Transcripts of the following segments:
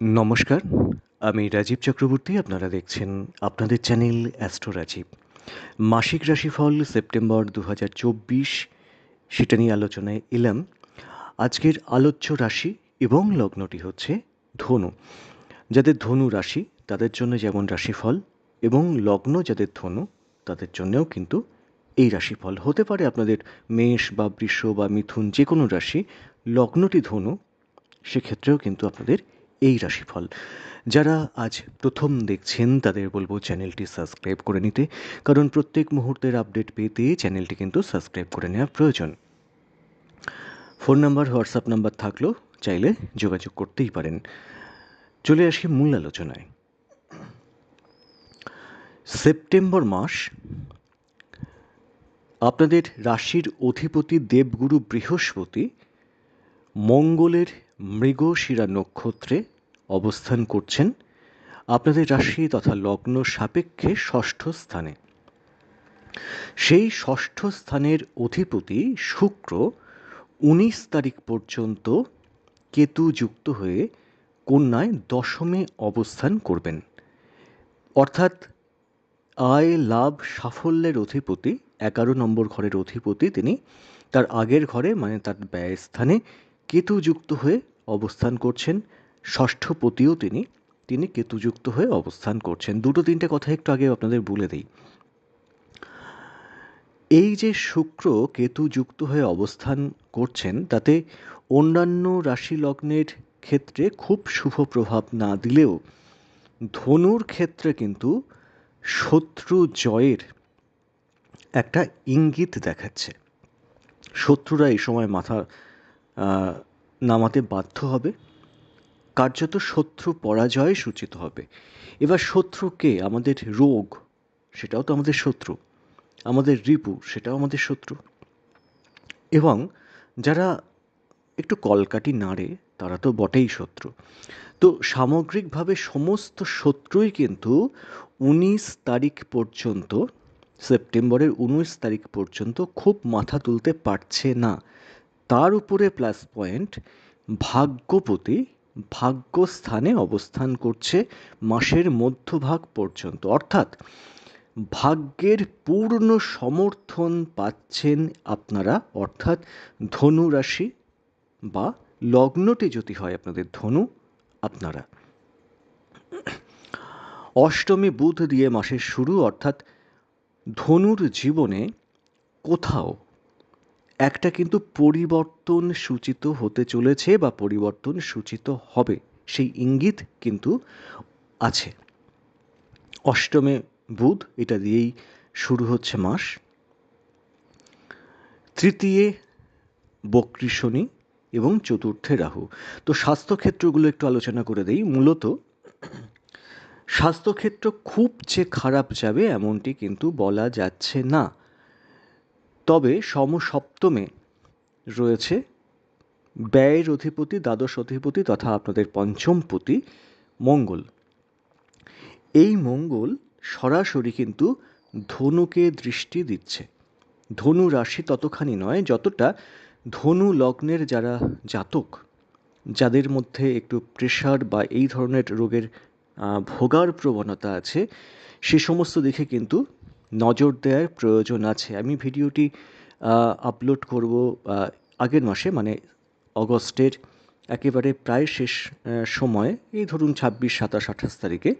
নমস্কার, আমি রাজীব চক্রবর্তী, আপনারা দেখছেন আপনাদের চ্যানেল অ্যাস্ট্রো রাজীব। মাসিক রাশিফল সেপ্টেম্বর দু হাজার চব্বিশ, সেটা নিয়ে আলোচনায় এলাম। আজকের আলোচ্য রাশি এবং লগ্নটি হচ্ছে ধনু। যাদের ধনু রাশি, তাদের জন্য যেমন রাশিফল এবং লগ্ন যাদের ধনু, তাদের জন্যও কিন্তু এই রাশিফল। হতে পারে আপনাদের মেষ বা বৃষ বা মিথুন যে কোনো রাশি, লগ্নটি ধনু, সেক্ষেত্রেও কিন্তু আপনাদের এই রাশিফল। যারা আজ প্রথম দেখছেন, তাদের বলব চ্যানেলটি সাবস্ক্রাইব করে নিতে, কারণ প্রত্যেক মুহূর্তের আপডেট পেতে চ্যানেলটি কিন্তু সাবস্ক্রাইব করে নেওয়া প্রয়োজন। ফোন নাম্বার, হোয়াটসঅ্যাপ নাম্বার থাকলেও চাইলে যোগাযোগ করতেই পারেন। চলে আসি মূল আলোচনায়। সেপ্টেম্বর মাস, আপনাদের রাশির অধিপতি দেবগুরু বৃহস্পতি মঙ্গলের মৃগশিরা নক্ষত্রে অবস্থান করছেন আপনাদের রাশি তথা লগ্ন সাপেক্ষে ষষ্ঠ স্থানে। সেই ষষ্ঠ স্থানের অধিপতি শুক্র উনিশ তারিখ পর্যন্ত কেতু যুক্ত হয়ে কন্যায় দশমে অবস্থান করবেন। অর্থাৎ আয়, লাভ, সাফল্যের অধিপতি, এগারো নম্বর ঘরের অধিপতি তিনি, তার আগের ঘরে মানে তার ব্যয়স্থানে কেতুযুক্ত হয়ে অবস্থান করছেন। ষষ্ঠপতিও তিনি তিনি কেতুযুক্ত হয়ে অবস্থান করছেন। দুটো তিনটে কথা একটু আগে আপনাদের বলে দিই। এই যে শুক্র কেতু যুক্ত হয়ে অবস্থান করছেন, তাতে অন্যান্য রাশি লগ্নের ক্ষেত্রে খুব শুভ প্রভাব না দিলেও ধনুর ক্ষেত্রে কিন্তু শত্রু জয়ের একটা ইঙ্গিত দেখাচ্ছে। শত্রুরা এই সময় মাথা নামাতে বাধ্য হবে। কার্যত শত্রু পরাজয় সূচিত হবে। এবার শত্রুকে আমাদের রোগ, সেটাও তো আমাদের শত্রু। আমাদের রিপু, সেটাও আমাদের শত্রু। এবং যারা একটু কলকাটি নাড়ে, তারা তো বটেই শত্রু। তো সামগ্রিকভাবে সমস্ত শত্রুই কিন্তু উনিশ তারিখ পর্যন্ত, সেপ্টেম্বরের উনিশ তারিখ পর্যন্ত খুব মাথা তুলতে পারছে না। তার উপরে প্লাস পয়েন্ট ভাগ্যপতি ভাগ্যস্থানে অবস্থান করছে মাসের মধ্যভাগ পর্যন্ত। অর্থাৎ ভাগ্যের পূর্ণ সমর্থন পাচ্ছেন আপনারা। অর্থাৎ ধনু রাশি বা লগ্নটি যদি হয় আপনাদের, ধনু আপনারা। অষ্টমী বুধ দিয়ে মাসের শুরু, অর্থাৎ ধনুর জীবনে কোথাও একটা কিন্তু পরিবর্তন সূচিত হতে চলেছে বা পরিবর্তন সূচিত হবে। সেই ইঙ্গিত কিন্তু আছে। অষ্টমে বুধ, এটা দিয়েই শুরু হচ্ছে মাস। তৃতীয় বক্রী শনি এবং চতুর্থে রাহু। তো স্বাস্থ্যক্ষেত্রগুলো একটু আলোচনা করে দেই। মূলত স্বাস্থ্যক্ষেত্র খুব যে খারাপ যাবে, এমনটি কিন্তু বলা যাচ্ছে না। তবে সমসপ্তমে রয়েছে ব্যয়ের অধিপতি, দ্বাদশ অধিপতি তথা আপনাদের পঞ্চমপতি মঙ্গল। এই মঙ্গল সরাসরি কিন্তু ধনুকে দৃষ্টি দিচ্ছে। ধনু রাশি ততখানি নয়, যতটা ধনু লগ্নের যারা জাতক, যাদের মধ্যে একটু প্রেশার বা এই ধরনের রোগের ভোগার প্রবণতা আছে, সে সমস্ত দিকে কিন্তু নজর দেওয়ার প্রয়োজন আছে। আমি ভিডিওটি আপলোড করব আগের মাসে মানে অগস্টের একেবারে প্রায় শেষ সময়ে, এই ধরুন ছাব্বিশ, সাতাশ, আঠাশ তারিখে।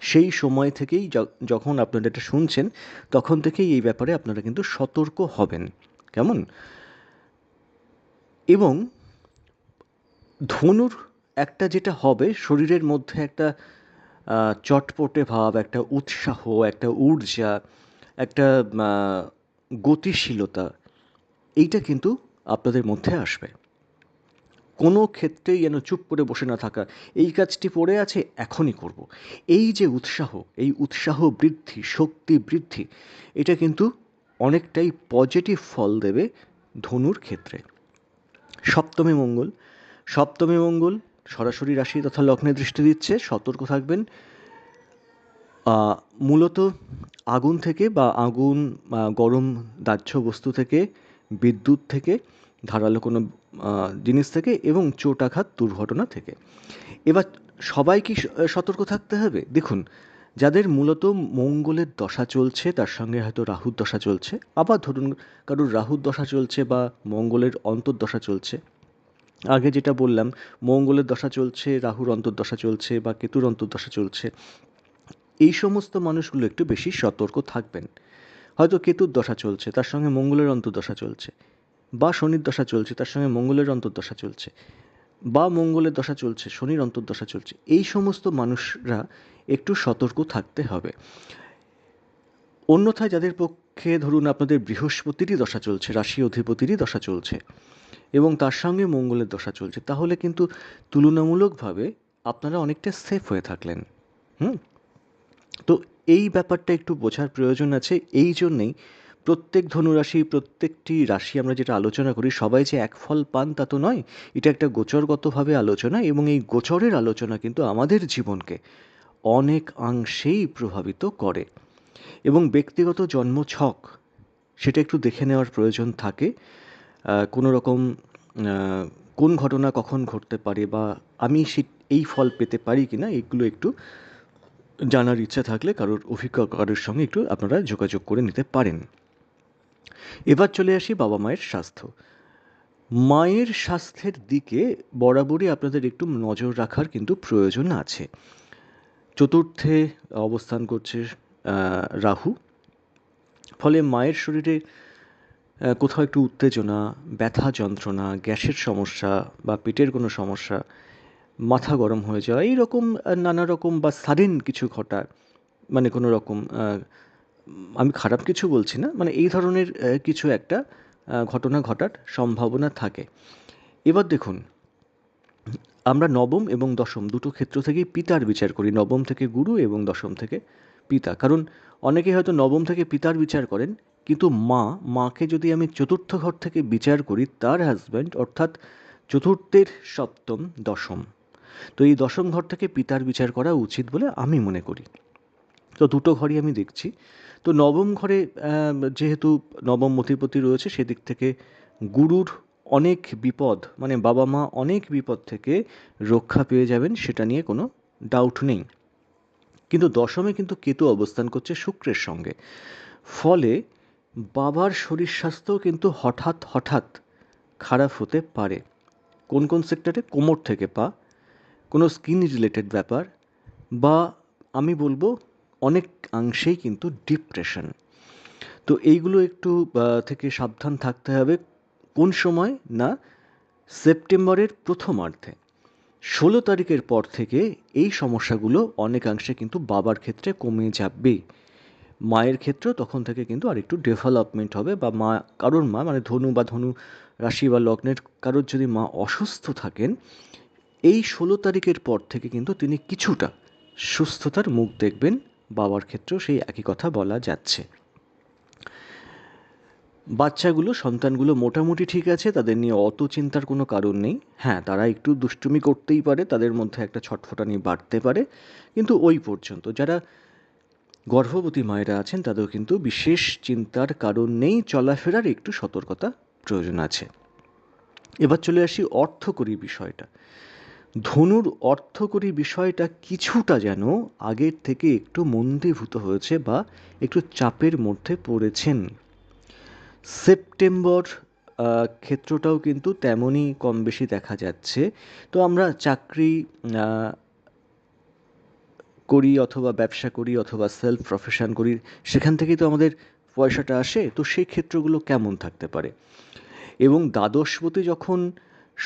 সেই সময় থেকেই যখন আপনারা এটা শুনছেন, তখন থেকেই এই ব্যাপারে আপনারা কিন্তু সতর্ক হবেন। কেমন? এবং ধনুর একটা যেটা হবে, শরীরের মধ্যে একটা চটপটে ভাব, একটা উৎসাহ, একটা ঊর্জা, একটা গতিশীলতা, এইটা কিন্তু আপনাদের মধ্যে আসবে কোনো ক্ষেত্রেই যেন চুপ করে বসে না থাকা, এই কাজটি পড়ে আছে, এখনই করব। এই যে উৎসাহ, এই উৎসাহ বৃদ্ধি, শক্তি বৃদ্ধি, এটা কিন্তু অনেকটাই পজিটিভ ফল দেবে ধনুর ক্ষেত্রে সপ্তমী মঙ্গল সপ্তমী মঙ্গল সরাসরি রাশি তথা লগ্নে দৃষ্টি দিচ্ছে, সতর্ক থাকবেন। মূলত আগুন থেকে বা আগুন গরম দাহ্য বস্তু থেকে, বিদ্যুৎ থেকে, ধারালো কোনো জিনিস থেকে এবং চোট আঘাত দুর্ঘটনা থেকে। এবার সবাই কি সতর্ক থাকতে হবে। দেখুন, যাদের মূলত মঙ্গলের দশা চলছে, তার সঙ্গে হয়তো রাহুর দশা চলছে, আবার ধরুন কারোর রাহুর দশা চলছে বা মঙ্গলের অন্তর্দশা চলছে আগে যেটা বললাম, মঙ্গলের দশা চলছে, রাহুর অন্তর্দশা চলছে বা কেতুর অন্তর্দশা চলছে, এই সমস্ত মানুষগুলো একটু বেশি সতর্ক থাকবেন। হয়তো কেতুর দশা চলছে, তার সঙ্গে মঙ্গলের অন্তর্দশা চলছে, বা শনির দশা চলছে, তার সঙ্গে মঙ্গলের অন্তর্দশা চলছে, বা মঙ্গলের দশা চলছে, শনির অন্তর্দশা চলছে, এই সমস্ত মানুষরা একটু সতর্ক থাকতে হবে। অন্যথায় যাদের পক্ষে ধরুন আপনাদের বৃহস্পতিরই দশা চলছে, রাশি অধিপতিরই দশা চলছে এবং তার সঙ্গে মঙ্গলের দশা চলছে। তাহলে কিন্তু তুলনামূলকভাবে আপনারা অনেকটা সেফ হয়ে থাকলেন। হুম? তো এই ব্যাপারটা একটু বোঝার প্রয়োজন আছে। এই জন্যেই প্রত্যেক ধনুরাশি, প্রত্যেকটি রাশি আমরা যেটা আলোচনা করি, সবাই যে এক ফল পান তা তো নয়। এটা একটা গোচরগতভাবে আলোচনা এবং এই গোচরের আলোচনা কিন্তু আমাদের জীবনকে অনেক অংশেই প্রভাবিত করে। এবং ব্যক্তিগত জন্ম ছক সেটা একটু দেখে নেওয়ার প্রয়োজন থাকে। কোনো রকম কোন ঘটনা কখন ঘটতে পারে বা আমি সে এই ফল পেতে পারি কি না এগুলো একটু জানার ইচ্ছা থাকলে কারোর অভিজ্ঞ কারোর সঙ্গে একটু আপনারা যোগাযোগ করে নিতে পারেন। এবার চলে আসি বাবা মায়ের স্বাস্থ্য। মায়ের স্বাস্থ্যের দিকে বরাবরই আপনাদের একটু নজর রাখার কিন্তু প্রয়োজন আছে। চতুর্থে অবস্থান করছে রাহু। ফলে মায়ের শরীরে কোথাও একটু উত্তেজনা, ব্যথা যন্ত্রণা, গ্যাসের সমস্যা বা পেটের কোনো সমস্যা, মাথা গরম হয়ে যাওয়া, এইরকম নানা রকম বা সাডেন কিছু ঘটা মানে কোনো রকম আমি খারাপ কিছু বলছি না মানে এই ধরনের কিছু একটা ঘটনা ঘটার সম্ভাবনা থাকে। এবার দেখুন, আমরা নবম এবং দশম দুটো ক্ষেত্র থেকেই পিতার বিচার করি, নবম থেকে গুরু এবং দশম থেকে পিতা। কারণ অনেকে হয়তো নবম থেকে পিতার বিচার করেন কিন্তু মা, মাকে যদি আমি চতুর্থ ঘর থেকে বিচার করি, তার হাজব্যান্ড অর্থাৎ চতুর্থের সপ্তম দশম। তো এই দশম ঘর থেকে পিতার বিচার করা উচিত বলে আমি মনে করি। তো দুটো ঘরই আমি দেখছি। তো নবম ঘরে যেহেতু নবম মতিপতি রয়েছে, সেদিক থেকে গুরুর অনেক বিপদ মানে বাবা মা অনেক বিপদ থেকে রক্ষা পেয়ে যাবেন, সেটা নিয়ে কোনো ডাউট নেই। কিন্তু দশমে কিন্তু কেতু অবস্থান করছে শুক্রের সঙ্গে। ফলে বাবার শরীর স্বাস্থ্যও কিন্তু হঠাৎ হঠাৎ খারাপ হতে পারে। কোন কোন সেক্টরে? কোমর থেকে পা। কোনো স্কিন রিলেটেড ব্যাপার বা আমি বলব অনেক অংশেই কিন্তু ডিপ্রেশন। তো এইগুলো একটু থেকে সাবধান থাকতে হবে। কোন সময়? না, সেপ্টেম্বরের প্রথমার্ধে। ষোলো তারিখের পর থেকে এই সমস্যাগুলো অনেকাংশে কিন্তু বাবার ক্ষেত্রে কমে যাবে মায়ের ক্ষেত্রেও তখন থেকে কিন্তু আরেকটু ডেভেলপমেন্ট হবে বা মা, কারোর মা মানে ধনু বা ধনু রাশি বা লগ্নের কারোর যদি মা অসুস্থ থাকেন, এই ষোলো তারিখের পর থেকে কিন্তু তিনি কিছুটা সুস্থতার মুখ দেখবেন, বাবার ক্ষেত্রেও সেই একই কথা বলা যাচ্ছে। বাচ্চাগুলো, সন্তানগুলো মোটামুটি ঠিক আছে, তাদের নিয়ে অত চিন্তার কোনো কারণ নেই। হ্যাঁ তারা একটু দুষ্টুমি করতেই পারে, তাদের মধ্যে একটা ছটফটানি বাড়তে পারে, কিন্তু ওই পর্যন্ত। যারা গর্ভবতী মায়েরা আছেন, তাদেরও কিন্তু বিশেষ চিন্তার কারণ নেই, চলাফেরার একটু সতর্কতা প্রয়োজন আছে। এবার চলে আসি অর্থকরী বিষয়টা। ধনুর অর্থকরী বিষয়টা কিছুটা যেন আগের থেকে একটু মন্দীভূত হয়েছে বা একটু চাপের মধ্যে পড়েছেন। সেপ্টেম্বর ক্ষেত্রটাও কিন্তু তেমনই কম বেশি দেখা যাচ্ছে। তো আমরা চাকরি করি অথবা ব্যবসা করি অথবা সেলফ প্রফেশন করি, সেখান থেকেই তো আমাদের পয়সাটা আসে, তো সেই ক্ষেত্রগুলো কেমন থাকতে পারে? এবং দ্বাদশপতি যখন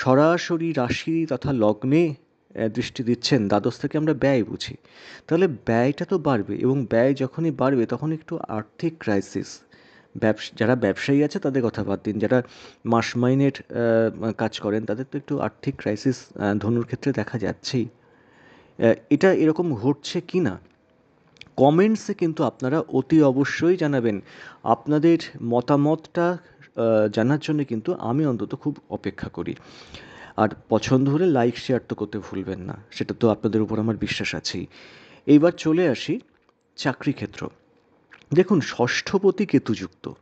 সরাসরি রাশি তথা লগ্নে দৃষ্টি দিচ্ছেন, দ্বাদশ থেকে আমরা ব্যয় বুঝি। তাহলে ব্যয়টা তো বাড়বে এবং ব্যয় যখনই বাড়বে তখন একটু আর্থিক ক্রাইসিস ব্যবসা, যারা ব্যবসায়ী আছে তাদের কথা বাদ দিন, যারা মাস মাইনের কাজ করেন তাদের তো একটু আর্থিক ক্রাইসিস ধনুর ক্ষেত্রে দেখা যাচ্ছেই। এটা এরকম ঘটছে কি না কমেন্টসে কিন্তু আপনারা অতি অবশ্যই জানাবেন। আপনাদের মতামতটা জানার জন্য কিন্তু আমি অন্তত খুব অপেক্ষা করি। আর পছন্দ হলে লাইক শেয়ার তো করতে ভুলবেন না, সেটা তো আপনাদের উপর আমার বিশ্বাস আছেই। এইবার চলে আসি চাকরি ক্ষেত্র। দেখুন ষষ্ঠপতি কেতুযুক্ত।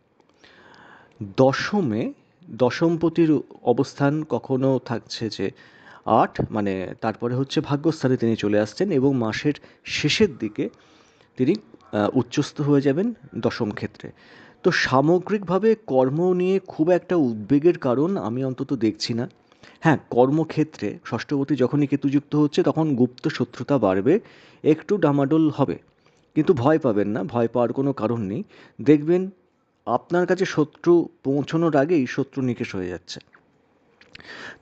দশমে দশমপতির অবস্থান কখনো থাকছে যে আট মানে তারপরে হচ্ছে ভাগ্যস্থানে তিনি চলে আসছেন এবং মাসের শেষের দিকে তিনি উচ্চস্থ হয়ে যাবেন দশম ক্ষেত্রে। তো সামগ্রিকভাবে কর্ম নিয়ে খুব একটা উদ্বেগের কারণ আমি অন্তত দেখছি না। হ্যাঁ কর্মক্ষেত্রে ষষ্ঠপতি যখনই কেতুযুক্ত হচ্ছে তখন গুপ্ত শত্রুতা বাড়বে, একটু ডামাডোল হবে। কিন্তু ভয় পাবেন না, ভয় পাওয়ার কোনো কারণ নেই। দেখবেন আপনার কাছে শত্রু পৌঁছানোর আগেই শত্রু নিকেশ হয়ে যাচ্ছে।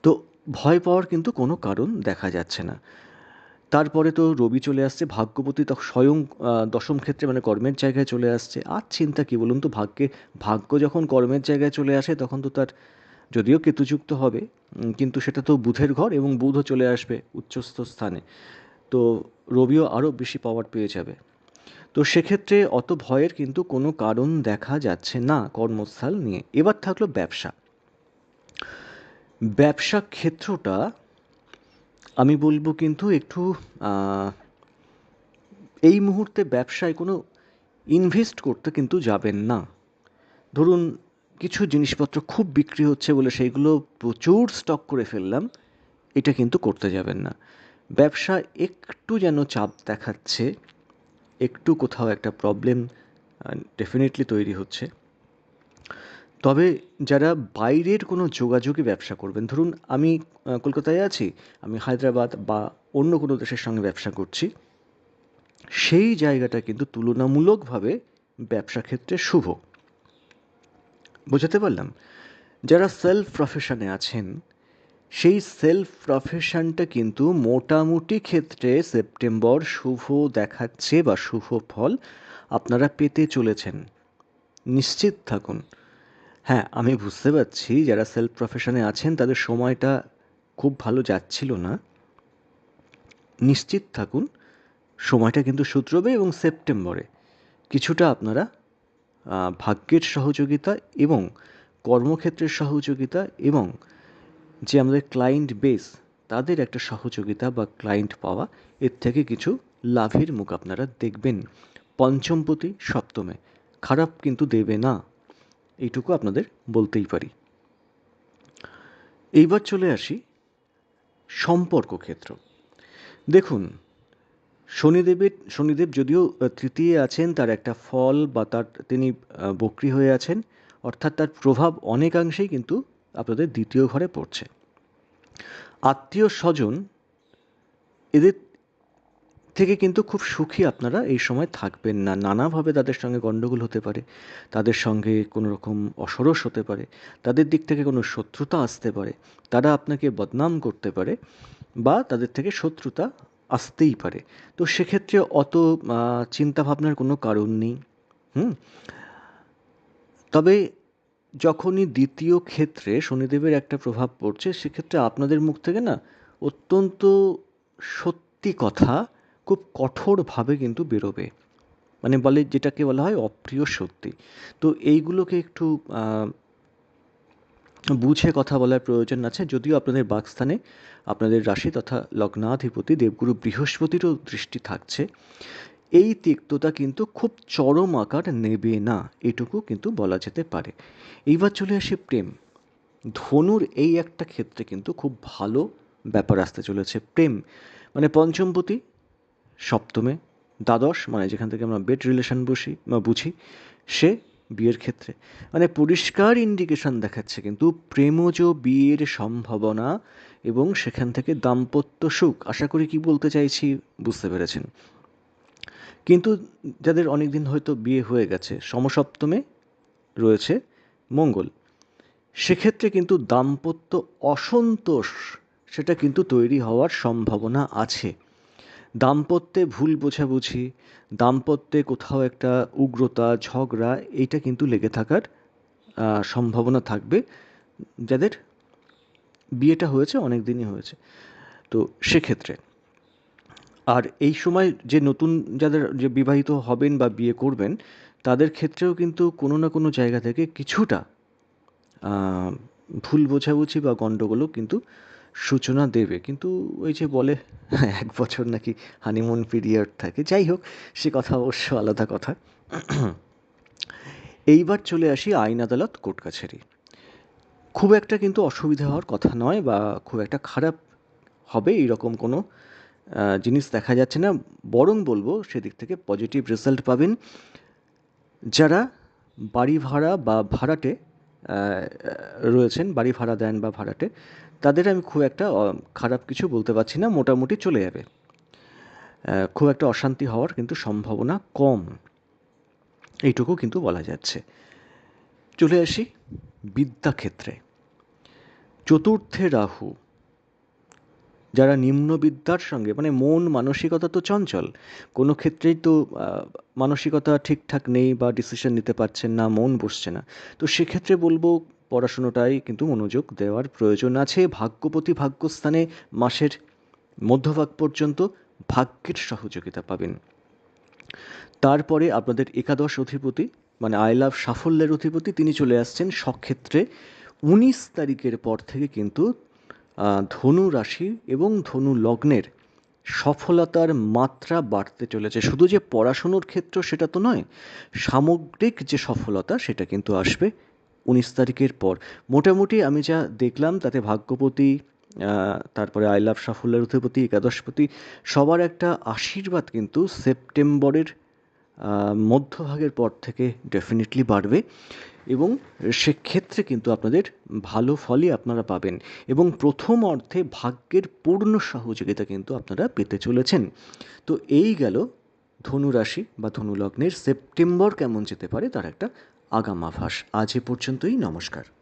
তো ভয় পাওয়ার কিন্তু কোনো কারণ দেখা যাচ্ছে না। তারপরে তো রবি চলে আসছে, ভাগ্যবতী তখন স্বয়ং দশম ক্ষেত্রে মানে কর্মের জায়গায় চলে আসছে। আর চিন্তা কী বলুন তো, ভাগ্যে, ভাগ্য যখন কর্মের জায়গায় চলে আসে তখন তো তার যদিও কেতুযুক্ত হবে কিন্তু সেটা তো বুধের ঘর এবং বুধও চলে আসবে উচ্চস্থ স্থানে। তো রবিও আরও বেশি পাওয়ার পেয়ে যাবে। তো সেক্ষেত্রে অত ভয়ের কিন্তু কোনো কারণ দেখা যাচ্ছে না কর্মস্থল নিয়ে। এবার থাকল ব্যবসা। ব্যবসা ক্ষেত্রটা আমি বলব কিন্তু একটু এই মুহূর্তে ব্যবসায় কোনো ইনভেস্ট করতে কিন্তু যাবেন না। ধরুন কিছু জিনিসপত্র খুব বিক্রি হচ্ছে বলে সেইগুলো প্রচুর স্টক করে ফেললাম, এটা কিন্তু করতে যাবেন না। ব্যবসা একটু যেন চাপ দেখাচ্ছে, একটু কোথাও একটা প্রবলেম ডেফিনেটলি তৈরি হচ্ছে। তবে যারা বাইরের কোনো যোগাযোগে ব্যবসা করবেন, ধরুন আমি কলকাতায় আছি, আমি হায়দ্রাবাদ বা অন্য কোনো দেশের সঙ্গে ব্যবসা করছি, সেই জায়গাটা কিন্তু তুলনামূলকভাবে ব্যবসা ক্ষেত্রে শুভ। বোঝাতে পারলাম? যারা সেলফ প্রফেশনে আছেন, সেই সেলফ প্রফেশনটা কিন্তু মোটামুটি ক্ষেত্রে সেপ্টেম্বর শুভ দেখাচ্ছে বা শুভ ফল আপনারা পেতে চলেছেন। নিশ্চিত থাকুন। হ্যাঁ আমি বুঝতে পারছি যারা সেলফ প্রফেশনে আছেন, তাদের সময়টা খুব ভালো যাচ্ছিল না। নিশ্চিত থাকুন, সময়টা কিন্তু শুধরবে এবং সেপ্টেম্বরে। কিছুটা আপনারা ভাগ্যের সহযোগিতা এবং কর্মক্ষেত্রের সহযোগিতা এবং যে আমাদের ক্লায়েন্ট বেস তাদের একটা সহযোগিতা বা ক্লায়েন্ট পাওয়া, এর থেকে কিছু লাভের মুখ আপনারা দেখবেন। পঞ্চমপতি সপ্তমে। খারাপ কিন্তু দেবে না। এইটুকু আপনাদের বলতেই পারি। এইবার চলে আসি সম্পর্ক ক্ষেত্র। দেখুন শনিদেবের শনিদেব যদিও তৃতীয় আছেন, তার একটা ফল বা তার, তিনি বক্রি হয়ে আছেন, অর্থাৎ তার প্রভাব অনেকাংশেই কিন্তু আপনাদের দ্বিতীয় ঘরে পড়ছে। আত্মীয় স্বজন এদের থেকে কিন্তু খুব সুখী আপনারা এই সময় থাকবেন না। নানাভাবে তাদের সঙ্গে গণ্ডগোল হতে পারে, তাদের সঙ্গে কোনো রকম অসরস হতে পারে, তাদের দিক থেকে কোনো শত্রুতা আসতে পারে, তারা আপনাকে বদনাম করতে পারে বা তাদের থেকে শত্রুতা আসতেই পারে। তো সেক্ষেত্রে অত চিন্তাভাবনার কোনো কারণ নেই। হুম? তবে যখনই দ্বিতীয় ক্ষেত্রে শনিদেবের একটা প্রভাব পড়ছে, সেক্ষেত্রে আপনাদের মুখ থেকে না অত্যন্ত সত্যি কথা খুব কঠোরভাবে কিন্তু বেরোবে। মানে বলে যেটাকে বলা হয় অপ্রিয় সত্যি তো এইগুলোকে একটু বুঝে কথা বলার প্রয়োজন আছে। যদিও আপনাদের বাকস্থানে আপনাদের রাশি তথা লগ্নাধিপতি দেবগুরু বৃহস্পতিরও দৃষ্টি থাকছে, এই তিক্ততা কিন্তু খুব চরম আকার নেবে না, এটুকু কিন্তু বলা যেতে পারে। এইবার চলে আসে প্রেম। ধনুর এই একটা ক্ষেত্রে কিন্তু খুব ভালো ব্যাপার আসতে চলেছে। প্রেম মানে পঞ্চমপতি সপ্তমে, দ্বাদশ মানে যেখান থেকে আমরা বেড রিলেশন বসি, বা বুঝি, সে বিয়ের ক্ষেত্রে। মানে পরিষ্কার ইন্ডিকেশন দেখাচ্ছে কিন্তু প্রেমজ বিয়ের সম্ভাবনা এবং সেখান থেকে দাম্পত্য সুখ। আশা করি কি বলতে চাইছি বুঝতে পেরেছেন। কিন্তু যাদের অনেক দিন হয়তো বিয়ে হয়ে গেছে, সমসপ্তমে রয়েছে মঙ্গল। সেক্ষেত্রে কিন্তু দাম্পত্য অসন্তোষ, সেটা কিন্তু তৈরি হওয়ার সম্ভাবনা আছে। দাম্পত্যে ভুল বোঝাবুঝি, দাম্পত্যে কোথাও একটা উগ্রতা, ঝগড়া, এইটা কিন্তু লেগে থাকার সম্ভাবনা থাকবে। যাদের বিয়েটা হয়েছে, অনেক দিনই হয়েছে। তো সেক্ষেত্রে আর এই সময় যে নতুন যাদের, যে বিবাহিত হবেন বা বিয়ে করবেন, তাদের ক্ষেত্রেও কিন্তু কোনো না কোনো জায়গা থেকে কিছুটা ভুল বোঝাবুঝি বা গণ্ডগোলও কিন্তু সূচনা দেবে। কিন্তু ওই যে বলে, এক বছর নাকি হানিমুন পিরিয়ড থাকে। যাই হোক, সে কথা অবশ্য আলাদা কথা। এইবার চলে আসি আইন আদালত কোর্ট কাছারি খুব একটা কিন্তু অসুবিধা হওয়ার কথা নয় বা খুব একটা খারাপ হবে এইরকম কোনো জিনিস দেখা যাচ্ছে না। বরং বলব, সেদিক থেকে পজিটিভ রেজাল্ট পাবেন যারা বাড়ি ভাড়া বা ভাড়াটে রয়েছেন বাড়ি ভাড়া দেন বা ভাড়াটে, তাদের আমি খুব একটা খারাপ কিছু বলতে পারছি না, মোটামুটি চলে যাবে। খুব একটা অশান্তি হওয়ার কিন্তু সম্ভাবনা কম। এইটুকু কিন্তু বলা যাচ্ছে। চলে আসি বিদ্যাক্ষেত্রে। চতুর্থে রাহু। যারা নিম্ন বিদ্যার সঙ্গে মানে মন মানসিকতা তো চঞ্চল, কোনো ক্ষেত্রেই তো মানসিকতা ঠিকঠাক নেই বা ডিসিশন নিতে পারছেন না, মন বসছে না। তো সেক্ষেত্রে বলব পড়াশুনোটাই কিন্তু মনোযোগ দেওয়ার প্রয়োজন আছে। ভাগ্যপতি ভাগ্যস্থানে মাসের মধ্যভাগ পর্যন্ত ভাগ্যের সহযোগিতা পাবেন। তারপরে আপনাদের একাদশ অধিপতি মানে আই লাভ সাফল্যের অধিপতি, তিনি চলে আসছেন সক্ষেত্রে। উনিশ তারিখের পর থেকে কিন্তু ধনু রাশি এবং ধনু লগ্নের সফলতার মাত্রা বাড়তে চলেছে। শুধু যে পড়াশুনোর ক্ষেত্র সেটা তো নয়, সামগ্রিক যে সফলতা সেটা কিন্তু আসবে উনিশ তারিখের পর। মোটামুটি আমি যা দেখলাম, তাতে ভাগ্যপতি তারপরে আই লাভ সাফল্যের অধিপতি, একাদশপতি, সবার একটা আশীর্বাদ কিন্তু সেপ্টেম্বরের মধ্যভাগের পর থেকে ডেফিনেটলি বাড়বে এবং সেক্ষেত্রে কিন্তু আপনাদের ভালো ফলই আপনারা পাবেন এবং প্রথম অর্থে ভাগ্যের পূর্ণ সহযোগিতা কিন্তু আপনারা পেতে চলেছেন। তো এই গেল ধনুরাশি বা ধনুলগ্নের সেপ্টেম্বর কেমন যেতে পারে তার একটা আগাম আভাস আজ এ পর্যন্তই, নমস্কার।